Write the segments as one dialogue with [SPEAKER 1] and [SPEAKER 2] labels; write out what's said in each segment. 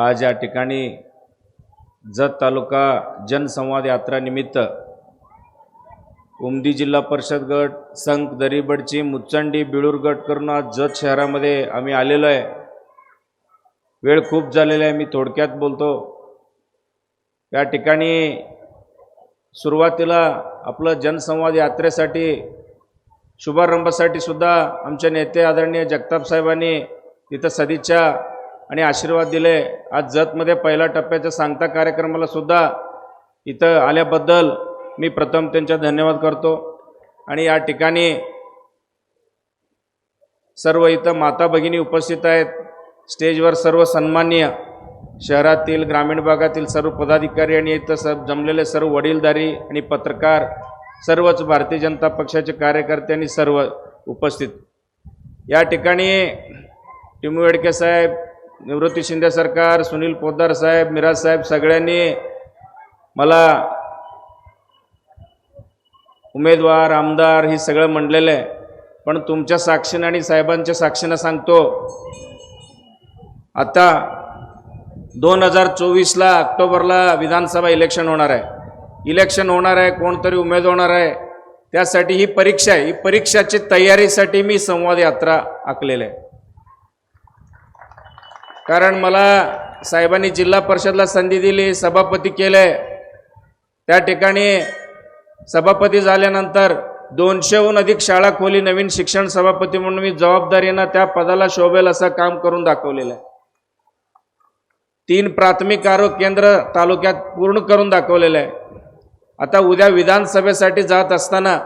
[SPEAKER 1] आज या ठिकाणी जत तालुका जनसंवाद यात्रानिमित्त उमदी जिल्हा परिषद गट संघ दरीबडची मुच्चंडी बिळूर गट करून आज जत शहरामध्ये आम्ही आलेलो आहे. वेळ खूप झालेला आहे मी थोडक्यात बोलतो. या ठिकाणी सुरुवातीला आपलं जनसंवाद यात्रेसाठी शुभारंभासाठी सुद्धा आमच्या नेते आदरणीय जगताप साहेबांनी तिथं सदिच्छा आणि आशीर्वाद दिले. आज जतमध्ये पहिल्या टप्प्याच्या सांगता कार्यक्रमाला सुद्धा इथं आल्याबद्दल मी प्रथम त्यांचा धन्यवाद करतो. आणि या ठिकाणी सर्व इथं माता भगिनी उपस्थित आहेत. स्टेजवर सर्व सन्मान्य शहरातील ग्रामीण भागातील सर्व पदाधिकारी आणि इथं सब जमलेले सर्व वडीलधारी आणि पत्रकार सर्वच भारतीय जनता पक्षाचे कार्यकर्ते आणि सर्व उपस्थित. या ठिकाणी टिमू वेडके साहेब निवृत्ती शिंदे सरकार सुनील पोद्दार साहेब मिराज साहेब सगळ्यांनी मला उमेदवार आमदार हे सगळं म्हणलेलं आहे. पण तुमच्या साक्षीनं आणि साहेबांच्या साक्षीनं सांगतो आता दोन हजार चोवीसला ऑक्टोबरला विधानसभा इलेक्शन होणार आहे. इलेक्शन होणार आहे कोणतरी उमेद होणार आहे. त्यासाठी ही परीक्षा आहे. ही परीक्षाची तयारीसाठी मी संवाद यात्रा आखलेलं आहे. कारण मला साहेबांनी जिल्हा परिषदला संधी दिली सभापती केले. त्या ठिकाणी सभापती झाल्यानंतर दोनशेहून अधिक शाळा खोली नवीन शिक्षण सभापती म्हणून मी जबाबदारीनं त्या पदाला शोभेल असं काम करून दाखवलेलं आहे. तीन प्राथमिक आरोग्य केंद्र तालुक्यात पूर्ण करून दाखवलेलं आहे. आता उद्या विधानसभेसाठी जात असताना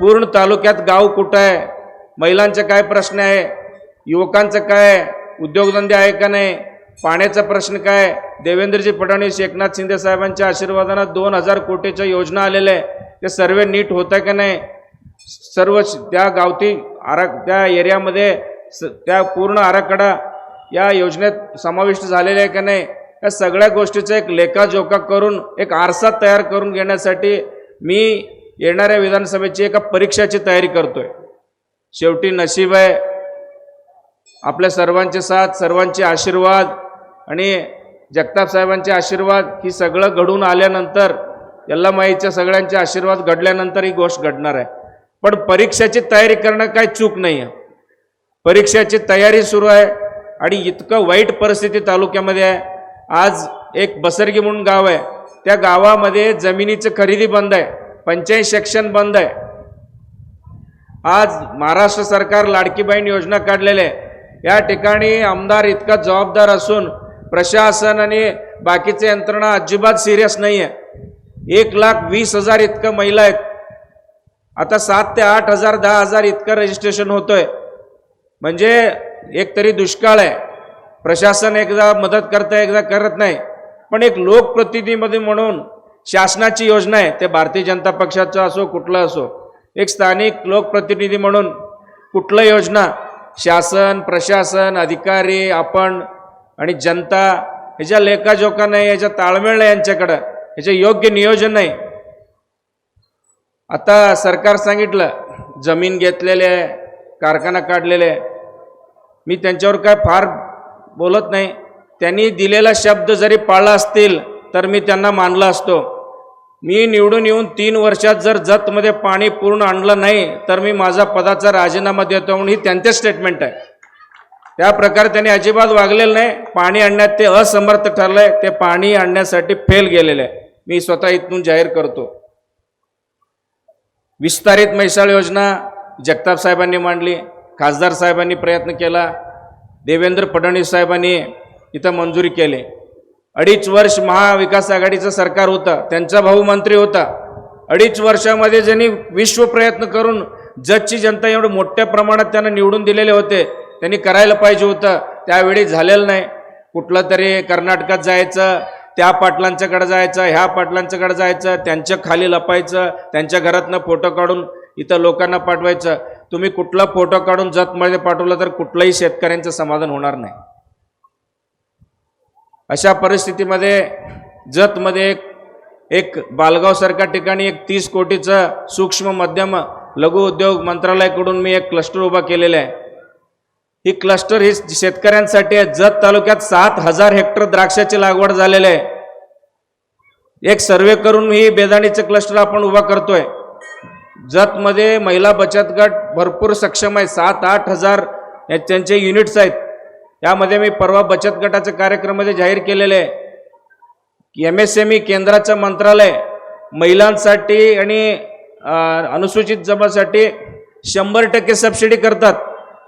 [SPEAKER 1] पूर्ण तालुक्यात गाव कुठं आहे? महिलांचे काय प्रश्न आहे? युवकांचं काय आहे? उद्योगधंदे आहे का नाही? पाण्याचा प्रश्न काय? देवेंद्रजी फडणवीस एकनाथ शिंदे साहेबांच्या आशीर्वादानं दोन हजार कोटीच्या योजना आलेल्या आहे ते सर्व नीट होत आहे का नाही? सर्व त्या गावठी आरा त्या एरियामध्ये स त्या पूर्ण आराखडा या योजनेत समाविष्ट झालेला आहे का नाही? या सगळ्या गोष्टीचा एक लेखाजोखा करून एक आरसा तयार करून घेण्यासाठी मी येणाऱ्या विधानसभेची एका परीक्षाची तयारी करतोय. शेवटी नशीब आहे आपल्या सर्वांचे साथ सर्वांचे आशीर्वाद आणि जगताप साहेबांचे आशीर्वाद ही सगळं घडून आल्यानंतर यल्लामाईच्या सगळ्यांचे आशीर्वाद घडल्यानंतर ही गोष्ट घडणार आहे. पण परीक्षेची तयारी करणं काही चूक नाही आहे परीक्षेची तयारी सुरू आहे आणि इतकं वाईट परिस्थिती तालुक्यामध्ये आहे. आज एक बसरगी म्हणून गाव आहे. त्या गावामध्ये जमिनीचं खरेदी बंद आहे. पंचायत सेक्शन बंद आहे. आज महाराष्ट्र सरकार लाडकीबाईन योजना काढलेल्या आहे. या ठिकाणी आमदार इतका जबाबदार असून प्रशासन आणि बाकीचे यंत्रणा अजिबात सिरियस नाही आहे एक लाख वीस हजार इतकं महिला आहेत. आता सात ते आठ हजार दहा हजार इतकं रजिस्ट्रेशन होतंय. म्हणजे एक तरी दुष्काळ आहे. प्रशासन एकदा मदत करतं एकदा करत नाही. पण एक लोकप्रतिनिधी म्हणून शासनाची योजना आहे. ते भारतीय जनता पक्षाचं असो कुठलं असो. एक स्थानिक लोकप्रतिनिधी म्हणून कुठलं योजना शासन प्रशासन अधिकारी आपण आणि जनता ह्याच्या लेखाजोखा नाही याच्या ताळमेळ नाही यांच्याकडं ह्याचे योग्य नियोजन नाही. आता सरकार सांगितलं जमीन घेतलेले आहे कारखाना काढलेले आहे मी त्यांच्यावर काय फार बोलत नाही. त्यांनी दिलेला शब्द जरी पाळला असतील तर मी त्यांना मानला असतो. मी निवडून येऊन तीन वर्षात जर जतमध्ये पाणी पूर्ण आणलं नाही तर मी माझा पदाचा राजीनामा देतो म्हणून ही त्यांचे स्टेटमेंट आहे. त्या प्रकारे त्यांनी अजिबात वागलेलं नाही. पाणी आणण्यात ते असमर्थ ठरलंय. ते पाणी आणण्यासाठी फेल गेलेले आहे. मी स्वतः इथून जाहीर करतो. विस्तारित म्हैसाळ योजना जगताप साहेबांनी मांडली. खासदार साहेबांनी प्रयत्न केला. देवेंद्र फडणवीस साहेबांनी इथं मंजुरी केली. अडीच वर्ष महाविकास आघाडीचं सरकार होतं त्यांचा भाऊ मंत्री होता. अडीच वर्षामध्ये ज्यांनी विश्व प्रयत्न करून जजची जनता एवढं मोठ्या प्रमाणात त्यांना निवडून दिलेले होते त्यांनी करायला पाहिजे होतं त्यावेळी झालेलं नाही. कुठलं तरी कर्नाटकात जायचं त्या पाटलांच्याकडे जायचं ह्या पाटलांच्याकडे जायचं त्यांच्या खाली लपायचं त्यांच्या घरातनं फोटो काढून इथं लोकांना पाठवायचं. तुम्ही कुठला फोटो काढून जतमध्ये पाठवला तर कुठलंही शेतकऱ्यांचं समाधान होणार नाही. अशा परिस्थितीमध्ये जतमध्ये एक एक बालगावसारख्या ठिकाणी एक तीस कोटीचं सूक्ष्म मध्यम लघु उद्योग मंत्रालयाकडून मी एक क्लस्टर उभा केलेला आहे. ही क्लस्टर ही शेतकऱ्यांसाठी आहे. जत तालुक्यात सात हजार हेक्टर द्राक्षाची लागवड झालेली आहे. एक सर्वे करून ही बेदाणीचं क्लस्टर आपण उभा करतोय. जतमध्ये महिला बचत गट भरपूर सक्षम आहे. सात आठ हजार या- त्यांचे युनिट्स आहेत. यामध्ये मी परवा बचत गटाच्या कार्यक्रमामध्ये जाहीर केलेले. आहे एम एस एम ई केंद्राचं मंत्रालय महिलांसाठी आणि अनुसूचित जमासाठी शंभर टक्के सबसिडी करतात.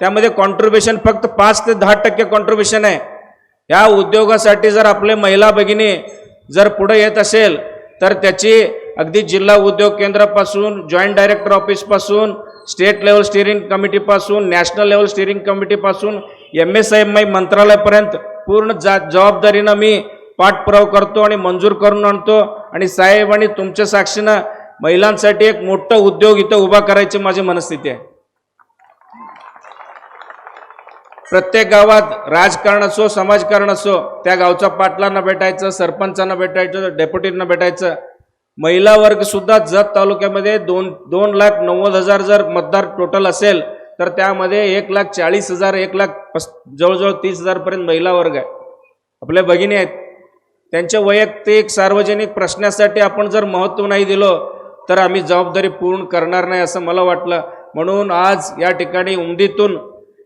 [SPEAKER 1] त्यामध्ये कॉन्ट्रीब्युशन फक्त पाच ते दहा टक्के कॉन्ट्रीब्युशन आहे. या उद्योगासाठी जर आपले महिला भगिनी जर पुढे येत असेल तर त्याची अगदी जिल्हा उद्योग केंद्रापासून जॉईंट डायरेक्टर ऑफिसपासून स्टेट लेवल स्टिअरिंग कमिटीपासून national level steering कमिटीपासून M S I M I मंत्रालयापर्यंत पूर्ण जा जबाबदारीनं मी पाठपुराव करतो आणि मंजूर करून आणतो. आणि साहेब आणि तुमच्या साक्षीनं महिलांसाठी एक मोठा उद्योग इथं उभा करायची माझी मनस्थिती आहे. प्रत्येक गावात राजकारण असो समाजकारण असो त्या गावच्या पाटलांना भेटायचं सरपंचांना भेटायचं डेप्युटींना भेटायचं महिला वर्ग सुद्धा जत तालुक्यामध्ये दोन दोन लाख नव्वद हजार जर मतदार टोटल असेल तर त्यामध्ये एक लाख चाळीस हजार एक लाख पस जवळजवळ तीस हजारपर्यंत महिला वर्ग आहे. आपल्या भगिनी आहेत. त्यांच्या वैयक्तिक सार्वजनिक प्रश्नासाठी आपण जर महत्त्व नाही दिलं तर आम्ही जबाबदारी पूर्ण करणार नाही असं मला वाटलं. म्हणून आज या ठिकाणी उमदीतून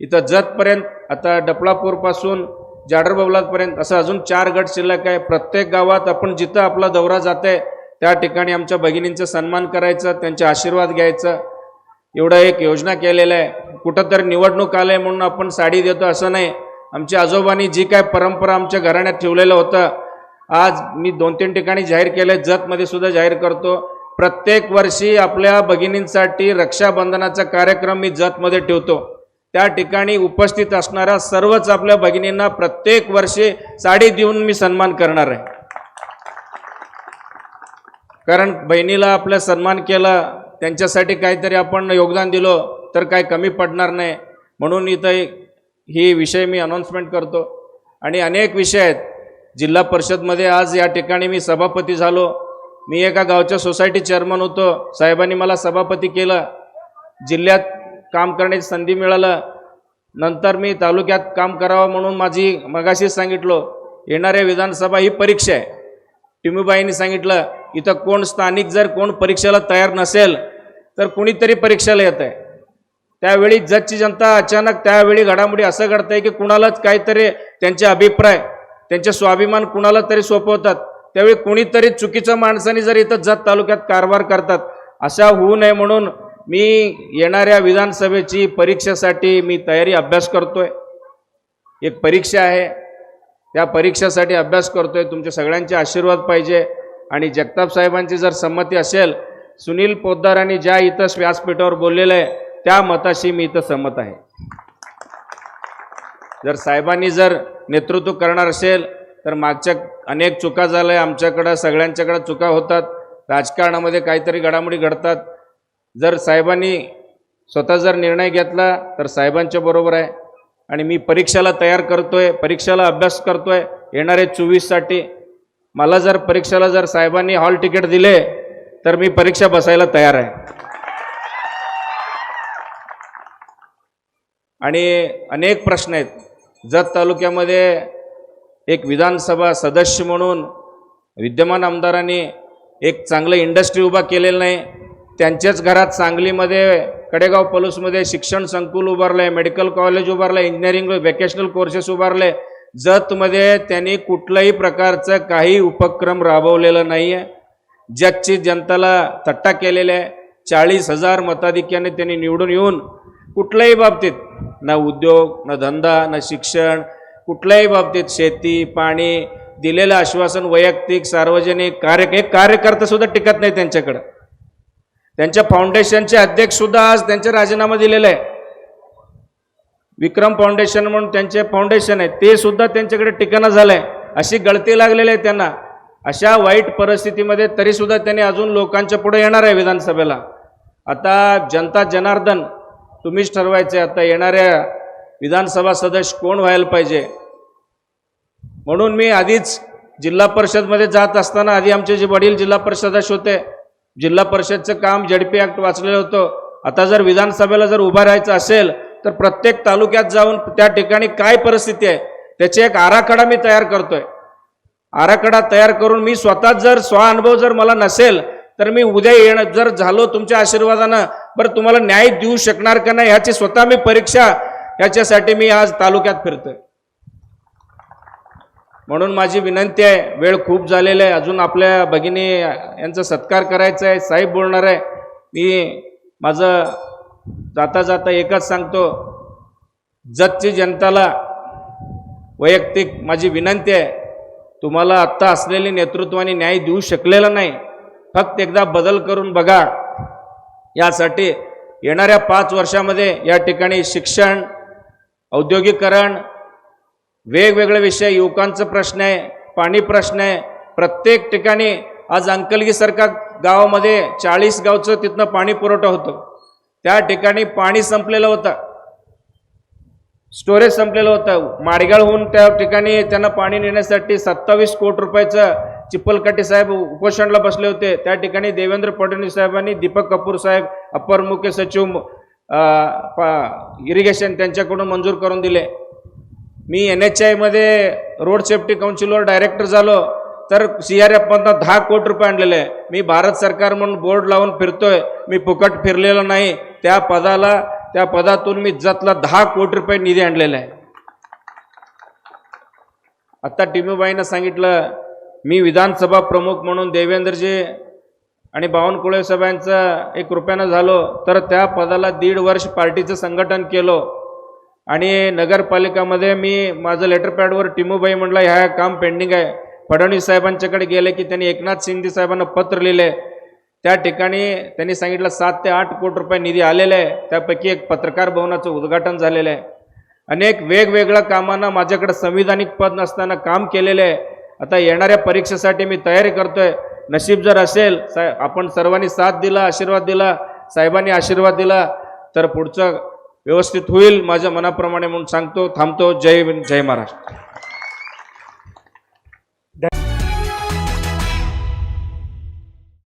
[SPEAKER 1] इथं जतपर्यंत आता डपळापूरपासून जाडरबाबलापर्यंत असं अजून चार गट शिल्लक आहे. प्रत्येक गावात आपण जिथं आपला दौरा जाते त्या ठिकाणी आमच्या भगिनींचा सन्मान करायचं त्यांचे आशीर्वाद घ्यायचं. एवढं एक योजना केलेलं आहे. कुठंतरी निवडणूक आलं आहे म्हणून आपण साडी देतो असं नाही. आमच्या आजोबांनी जी काय परंपरा आमच्या घराण्यात ठेवलेलं होतं आज मी दोन तीन ठिकाणी जाहीर केलं आहे जतमध्ये सुद्धा जाहीर करतो. प्रत्येक वर्षी आपल्या भगिनींसाठी रक्षाबंधनाचा कार्यक्रम मी जतमध्ये ठेवतो. त्या ठिकाणी उपस्थित असणाऱ्या सर्वच आपल्या भगिनींना प्रत्येक वर्षी साडी देऊन मी सन्मान करणार आहे. कारण बहिणीला आपला सन्मान केला त्यांच्यासाठी काहीतरी आपण योगदान दिलो तर काय कमी पडणार नाही. म्हणून इथं ही विषय मी अनाऊन्समेंट करतो. आणि अनेक विषय आहेत. जिल्हा परिषदमध्ये आज या ठिकाणी मी सभापती झालो. मी एका गावच्या सोसायटी चेअरमन होतो. साहेबांनी मला सभापती केलं. जिल्ह्यात काम करण्याची संधी मिळालं. नंतर मी तालुक्यात काम करावं म्हणून माझी मगाशीच सांगितलो. येणाऱ्या विधानसभा ही परीक्षा आहे. टिमूबाईंनी सांगितलं इथं कोण स्थानिक जर कोण परीक्षेला तयार नसेल तर कुणीतरी परीक्षेला येत आहे त्यावेळी जजची जनता अचानक त्यावेळी घडामोडी असं घडतं आहे की कुणालाच काहीतरी त्यांचे अभिप्राय त्यांचे स्वाभिमान कुणाला तरी सोपवतात. त्यावेळी कुणीतरी चुकीच्या माणसाने जर इथं जत तालुक्यात कारभार करतात अशा होऊ नये म्हणून मी येणाऱ्या विधानसभेची परीक्षेसाठी मी तयारी अभ्यास करतोय. एक परीक्षा आहे त्या परीक्षेसाठी अभ्यास करतोय. तुमच्या सगळ्यांचे आशीर्वाद पाहिजे. आणि जगताप साहेबांची जर संमती असेल सुनील पोद्दारांनी ज्या इथं व्यासपीठावर बोललेलं आहे त्या मताशी मी इथं सहमत आहे. जर साहेबांनी जर नेतृत्व करणार असेल तर मागच्या अनेक चुका झाल्या. आमच्याकडं सगळ्यांच्याकडं चुका होतात. राजकारणामध्ये काहीतरी घडामोडी घडतात. जर साहेबांनी स्वतः जर निर्णय घेतला तर साहेबांच्या बरोबर आहे. आणि मी परीक्षेला तयार करतोय परीक्षेला अभ्यास करतोय येणारे चोवीससाठी. मला जर परीक्षेला जर साहेबांनी हॉल तिकीट दिले तर मी परीक्षा बसायला तयार आहे. आणि अनेक प्रश्न आहेत. जत तालुक्यामध्ये एक विधानसभा सदस्य म्हणून विद्यमान आमदारांनी एक चांगलं इंडस्ट्री उभा केलेलं नाही. त्यांच्याच घरात सांगलीमध्ये कडेगाव पलूसमध्ये शिक्षण संकुल उभारलं आहे मेडिकल कॉलेज उभारलं आहे इंजिनिअरिंग व्हॅकेशनल कोर्सेस उभारले. जतमध्ये त्यांनी कुठल्याही प्रकारचं काही उपक्रम राबवलेलं नाही आहे जगची जनताला थट्टा केलेला आहे. चाळीस हजार मताधिक्याने त्यांनी निवडून येऊन कुठल्याही बाबतीत ना उद्योग ना धंदा ना शिक्षण कुठल्याही बाबतीत शेती पाणी दिलेलं आश्वासन वैयक्तिक सार्वजनिक कार्य एक कार्यकर्तासुद्धा टिकत नाही त्यांच्याकडं. त्यांच्या फाउंडेशनचे अध्यक्ष सुद्धा आज त्यांचे राजीनामा दिलेला आहे विक्रम फाउंडेशन म्हणून त्यांचे फाउंडेशन आहे ते सुद्धा त्यांच्याकडे टिकाणं झालंय. अशी गळती लागलेली आहे त्यांना. अशा वाईट परिस्थितीमध्ये तरी सुद्धा त्यांनी अजून लोकांच्या पुढे येणार आहे विधानसभेला. आता जनता जनार्दन तुम्हीच ठरवायचे आता येणाऱ्या विधानसभा सदस्य कोण व्हायला पाहिजे? म्हणून मी आधीच जिल्हा परिषदमध्ये जात असताना आधी आमचे जे वडील जिल्हा परिषद होते जिल्हा परिषदचं काम झडपी ॲक्ट वाचलेलं होतं. आता जर विधानसभेला जर उभं राहायचं असेल तर प्रत्येक तालुक्यात जाऊन त्या ठिकाणी काय परिस्थिती आहे त्याचे एक आराखडा मी तयार करतोय. आराखडा तयार करून मी स्वतः जर स्वानुभव जर मला नसेल तर मी उद्या येणं जर झालो तुमच्या आशीर्वादानं बरं तुम्हाला न्याय देऊ शकणार का नाही ह्याची स्वतः मी परीक्षा ह्याच्यासाठी मी आज तालुक्यात फिरतोय. म्हणून माझी विनंती आहे वेळ खूप झालेला आहे. अजून आपल्या भगिनी यांचा सत्कार करायचा आहे साहेब बोलणार आहे. मी माझं जाता जाता एकच सांगतो जतची जनताला वैयक्तिक माझी विनंती आहे तुम्हाला आत्ता असलेले नेतृत्वाने न्याय देऊ शकलेला नाही. फक्त एकदा बदल करून बघा. यासाठी येणाऱ्या पाच वर्षामध्ये या ठिकाणी शिक्षण औद्योगिकरण वेगवेगळे विषय युवकांचा प्रश्न आहे पाणी प्रश्न आहे. प्रत्येक ठिकाणी आज अंकलगीसारख्या गावामध्ये चाळीस गावचं तिथनं पाणी पुरवठा होतो. त्या ठिकाणी पाणी संपलेलं होतं. स्टोरेज संपलेलं होतं. माडगाळहून त्या ठिकाणी त्यांना पाणी नेण्यासाठी सत्तावीस कोटी रुपयाचं चिप्पलकाटे साहेब उपोषणला बसले होते. त्या ठिकाणी देवेंद्र फडणवीस साहेबांनी दीपक कपूर साहेब अप्पर मुख्य सचिव इरिगेशन त्यांच्याकडून मंजूर करून दिले. मी एन एच आयमध्ये रोड सेफ्टी काउन्सिलवर डायरेक्टर झालो. तर सी आर एफमधनं दहा कोटी रुपये आणलेले. आहे मी भारत सरकार म्हणून बोर्ड लावून फिरतोय. मी फुकट फिरलेलो नाही. त्या पदाला त्या पदातून मी जतला दहा कोटी रुपये निधी आणलेला. आहे आत्ता टिमीबाईनं सांगितलं मी विधानसभा प्रमुख म्हणून देवेंद्रजी आणि बावनकुळे साहेबांचं एक रुपयानं झालो. तर त्या पदाला दीड वर्ष पार्टीचं संघटन केलं. आणि नगरपालिकामध्ये मी माझं लेटर पॅडवर टिमूबाई म्हणलं ह्या काम पेंडिंग आहे. फडणवीस साहेबांच्याकडे गेले की त्यांनी एकनाथ शिंदे साहेबांना पत्र लिहिले. त्या ठिकाणी त्यांनी सांगितलं सात ते आठ कोटी रुपये निधी आलेले आहे. त्यापैकी एक पत्रकार भवनाचं उद्घाटन झालेलं आहे. अनेक वेगवेगळ्या कामांना माझ्याकडे संविधानिक पद नसताना काम केलेलं आहे. आता येणाऱ्या परीक्षेसाठी मी तयारी करतोय. नशीब जर असेल सा आपण सर्वांनी साथ दिला आशीर्वाद दिला साहेबांनी आशीर्वाद दिला तर पुढचं व्यवस्थित होईल माझ्या मनाप्रमाणे म्हणून सांगतो थांबतो. जय जय महाराष्ट्र.